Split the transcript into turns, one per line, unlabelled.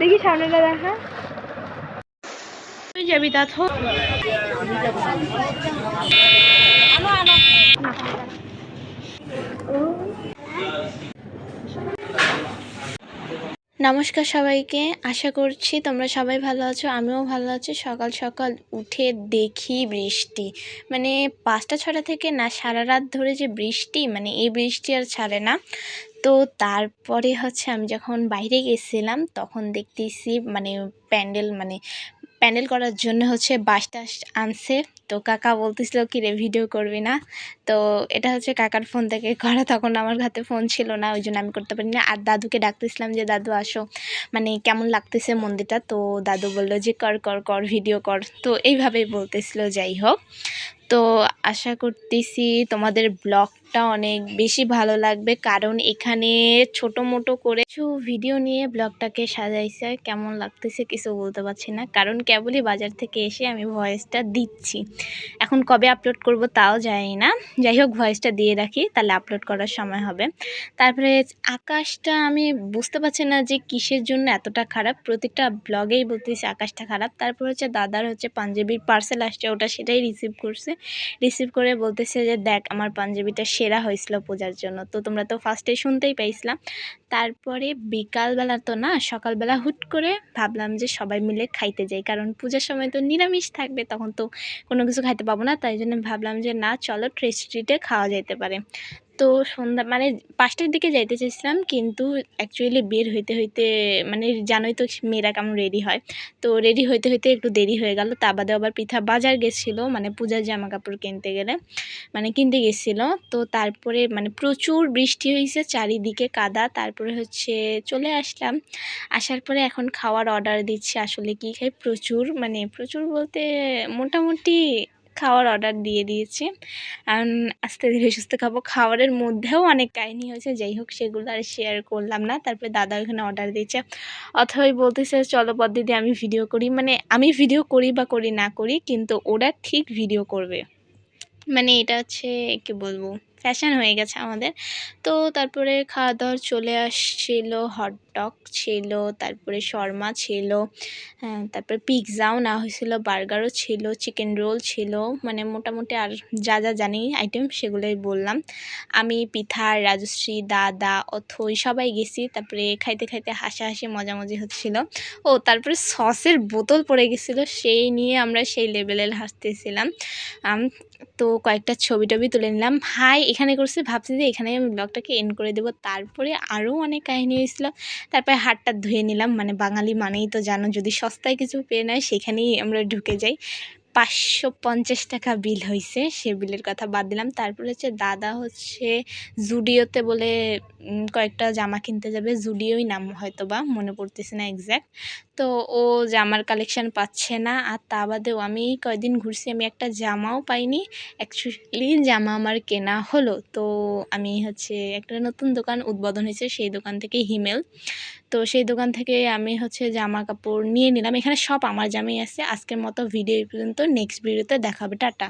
দেখি সামনেটা দেখা। তুই যাবি তা তো নমস্কার সবাইকে আশা করছি তোমরা সবাই ভালো আছো আমিও ভালো আছি। সকাল সকাল উঠে দেখি বৃষ্টি। মানে পাঁচটা ছটা থেকে না সারা রাত ধরে যে বৃষ্টি মানে এই বৃষ্টি আর ছাড়ে না। তো তারপরে হচ্ছে আমি যখন বাইরে গেছিলাম, তখন দেখতেছি মানে প্যান্ডেল মানে প্যান্ডেল করার জন্য হচ্ছে বাসটা আনছে। তো কাকা বলতেছিল, কি রে, ভিডিও করবি না? তো এটা হচ্ছে কাকার ফোন থেকে করা, তখন আমার হাতে ফোন ছিল না ওই জন্য আমি করতে পারি না আর দাদুকে ডাকতেছিলাম যে, দাদু, আসো। মানে কেমন লাগতেছে মন্দিরটা? তো দাদু বলল যে, কর কর কর, ভিডিও কর। তো এইভাবেই বলতেছিল, যাই হোক। তো আশা করতেছি তোমাদের ব্লগটা অনেক বেশি ভালো লাগবে। কারণ এখানে ছোট মোটো করে কিছু ভিডিও নিয়ে ব্লগটাকে সাজাইছে। কেমন লাগতেছে কিছু বলতে পারছি না। কারণ কেবলই বাজার থেকে এসে আমি ভয়েসটা দিচ্ছি। এখন কবে আপলোড করব তাও জানি না। যাই হোক, ভয়েসটা দিয়ে রাখি, তাহলে আপলোড করার সময় হবে। তারপরে আকাশটা আমি বুঝতে পারছি না যে কিসের জন্য এতটা খারাপ। প্রত্যেকটা ব্লগেই বলতেছি আকাশটা খারাপ। তারপর হচ্ছে দাদার হচ্ছে পাঞ্জাবির পার্সেল আসছে, ওটা সেটাই রিসিভ করছে। রিসিভ করে বলতেছে যে, দেখ, আমার পাঞ্জাবিটা সেরা হয়েছিল পূজার জন্য। তো তোমরা তো ফার্স্টে শুনতেই পাইছিলাম। তারপরে বিকালবেলা তো না, সকালবেলা হুট করে ভাবলাম যে সবাই মিলে খাইতে যাই। কারণ পূজার সময় তো নিরামিষ থাকবে, তখন তো কোনো কিছু খাইতে পাবো না। তাই জন্য ভাবলাম যে, না, চলো ট্রেস্ট্রিটে খাওয়া যেতে পারে। তো সন্ধ্যা মানে পাঁচটার দিকে যাইতে চেয়েছিলাম কিন্তু অ্যাকচুয়ালি বের হইতে হইতে মানে জানোই তো মেয়েরা কেমন রেডি হয়। তো রেডি হইতে হইতে একটু দেরি হয়ে গেল, তা বাদে আবার পিঠা বাজার গেছিল মানে পূজার জামা কাপড় কিনতে গেলে মানে কিনতে গেছিল। তো তারপরে মানে প্রচুর বৃষ্টি হয়েছে চারিদিকে কাদা, তারপরে হচ্ছে চলে আসলাম। আসার পরে এখন খাওয়ার অর্ডার দিচ্ছি, আসলে কি খাই? প্রচুর মানে প্রচুর বলতে মোটামুটি খাওয়ার অর্ডার দিয়ে দিয়েছি। আস্তে ধীরে সুস্থ খাব। খাওয়ারের মধ্যেও অনেক কাহিনি হয়েছে, যাই হোক সেগুলো আর শেয়ার করলাম না। তারপরে দাদা ওখানে অর্ডার দিয়েছে। অথবা বলতেছে, চলো দিদি আমি ভিডিও করি। মানে আমি ভিডিও করি বা করি না করি, কিন্তু ওরা ঠিক ভিডিও করবে। মানে এটা হচ্ছে, কি বলব? ফ্যাশন হয়ে গেছে আমাদের। তো তারপরে খাওয়া দাওয়ার চলে আসছিল হটডগ ছিল, তারপরে শর্মা ছিল হ্যাঁ তারপরে পিৎজাও না হয়েছিল বার্গারও ছিল চিকেন রোল ছিল মানে মোটামুটি আর যা যা জানি আইটেম সেগুলোই বললাম। আমি পিঠা রাজশ্রী, দাদা অথই সবাই গেছি, তারপরে খাইতে খাইতে হাসাহাসি, মজামজি হচ্ছিল। ও, তারপরে সসের বোতল পড়ে গেছিল, সেই নিয়ে আমরা সেই লেভেলের হাসতেছিলাম। তো কয়েকটা ছবি টবি তুলে নিলাম। হাই এখানে করছি, ভাবছি যে এখানে আমি ব্লগটাকে এন্ড করে দেবো। তারপরে আরও অনেক কাহিনী হয়েছিল। তারপরে হাটটা ধুয়ে নিলাম মানে বাঙালি মানেই তো জানো, যদি সস্তায় কিছু পেয়ে নেয় সেখানেই আমরা ঢুকে যাই। পাঁচশো পঞ্চাশ টাকা বিল হয়েছে সে বিলের কথা বাদ দিলাম। তারপর হচ্ছে দাদা হচ্ছে জুডিওতে বলে কয়েকটা জামা কিনতে যাবে। জুডিওই নাম হয়তো বা মনে পড়তেছে না এক্স্যাক্ট তো ও জামার কালেকশান পাচ্ছে না। আর তা বাদেও আমি কয়েকদিন ঘুরছি, আমি একটা জামাও পাইনি। অ্যাকচুয়ালি জামা আমার কেনা হলো। তো আমি হচ্ছে একটা নতুন দোকান উদ্বোধন হয়েছে, সেই দোকান থেকে হিমেল। তো সেই দোকান থেকে আমি হচ্ছে জামা কাপড় নিয়ে নিলাম। এখানে সব আমার জামাই আছে। আজকের মতো ভিডিও পর্যন্ত। নেক্সট ভিডিওতে দেখাবে। টাটা।